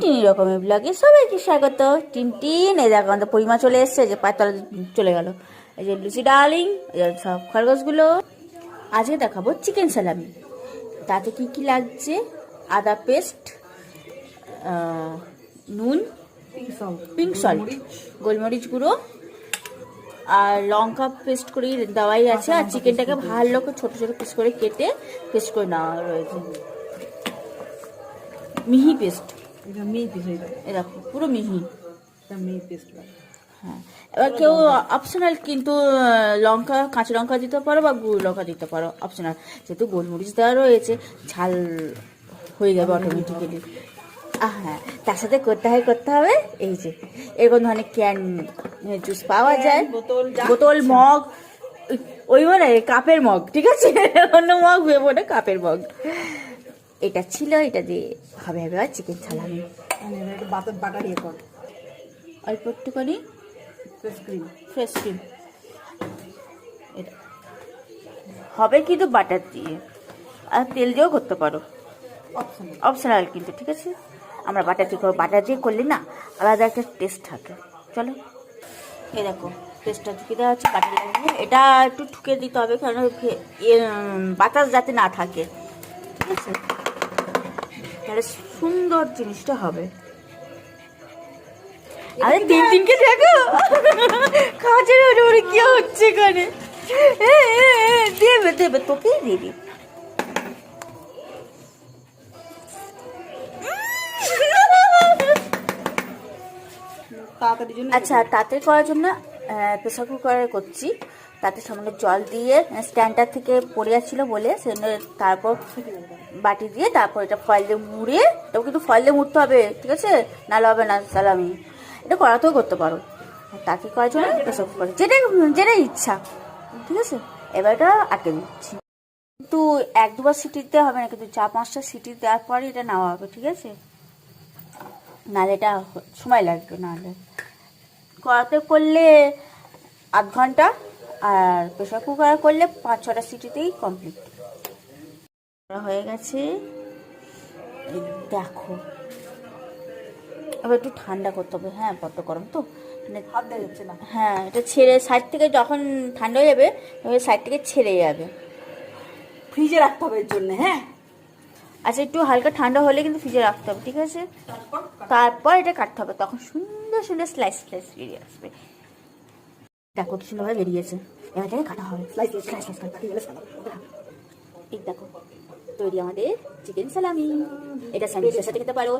টিনি রকমের ব্লগে সবাইকে স্বাগত। টিন টিন এই দেখো, আমাদের পরিমা চলে এসছে, যে পাতলা চলে গেল। এই যে লুচি যে সব খরগোশগুলো। আজকে দেখাবো চিকেন সালামি। তাতে কি কি লাগছে? আদা পেস্ট নুন, পিঙ্ক সল্ট, গোলমরিচ গুঁড়ো, আর লঙ্কা পেস্ট করে দেওয়াই আছে। আর চিকেনটাকে ভালো করে ছোটো ছোটো পিস করে কেটে পেস্ট করে নেওয়া রয়েছে। মিহি পেস্ট। এ দেখো পুরো মিহি। হ্যাঁ। এবার কেউ অপশনাল কিন্তু লঙ্কা কাঁচা লঙ্কা দিতে পারো বা গুঁড়ো লঙ্কা দিতে পারো অপশনাল যেহেতু গোলমরিচ দেওয়া রয়েছে ঝাল হয়ে যাবে অটোমেটিক্যালি হ্যাঁ তার সাথে করতে হয় করতে হবে এই যে এরকম ধরনের ক্যান জুস পাওয়া যায়। বোতল, বোতল মগ ওই মানে কাপের মগ ঠিক আছে? অন্য মগ ভেবো না কাপের মগ। এটা ছিল এটা দিয়ে হবে হবে আর চিকেন সালামি বাটার ইয়ে কর অল্প একটুখানি ফ্রেশ ক্রিম ফ্রেশ ক্রিম এটা হবে কিন্তু বাটার দিয়ে। আর তেল দিয়েও করতে পারো। অপশন অপশনাল কিন্তু ঠিক আছে? আমরা বাটার দিয়ে করব। বাটার দিয়ে করলে না আলাদা একটা টেস্ট থাকে। চলো। এই দেখো টেস্টটা ঢুকে দেওয়া হচ্ছে বাটার এটা একটু ঠুকে দিতে হবে কারণ বাতাস যাতে না থাকে। ঠিক আছে? তাহলে সুন্দর জিনিসটা হবে। আরে তিন তিনকে দেখো। কাজের ওরে ওরে কি হচ্ছে এখানে? এ, এ, এ, দেবে দেবে তোকেই দেবে আচ্ছা তাতে করার জন্য প্রেসার কুকারে করছি। তাতে সামান্য জল দিয়ে স্ট্যান্ডার থেকে পড়ে যাচ্ছিল বলে, সেজন্য তারপর বাটি দিয়ে তারপর এটা ফয়েল দিয়ে মুড়ে এটাও কিন্তু ফয়েল দিয়ে মুড়তে হবে, ঠিক আছে? নাহলে হবে না, সালামি। এটা করাতেও করতে পারো। আর তাতে করার জন্য প্রেসার কুকারে যেটা যেটা ইচ্ছা, ঠিক আছে? এবার এটা আটকে দিচ্ছি। কিন্তু এক দুবার সিটি দিতে হবে না, কিন্তু চার পাঁচটা সিটি দেওয়ার পরে এটা নেওয়া হবে, ঠিক আছে? নাহলে এটা সময় লাগবে, নাহলে। করাতে করলে আধ ঘণ্টা আর প্রেশার কুকার করলে পাঁচ ছটা সিটিতেই কমপ্লিট হয়ে গেছে। দেখো। এবার একটু ঠান্ডা করতে হবে। হ্যাঁ বড্ড গরম তো। মানে দেওয়া যাচ্ছে না। হ্যাঁ এটা ছেড়ে সাইড থেকে যখন ঠান্ডা হয়ে যাবে তবে সাইড থেকে ছেড়ে যাবে। ফ্রিজে রাখতে হবে এর জন্য হ্যাঁ? আচ্ছা একটু হালকা ঠান্ডা হলে কিন্তু ফ্রিজে রাখতে হবে ঠিক আছে? তারপর? তারপর এটা কাটতে হবে। তখন সুন্দর সুন্দর স্লাইস স্লাইস বেরিয়ে আসবে। দেখো কি সুন্দরভাবে বেরিয়েছে। এবার এটাকে কাটা হবে। স্লাইস স্লাইস সাদা দেখো, তৈরি আমাদের চিকেন সালামি এটা স্যান্ডউইচের সাথে খেতে পারো।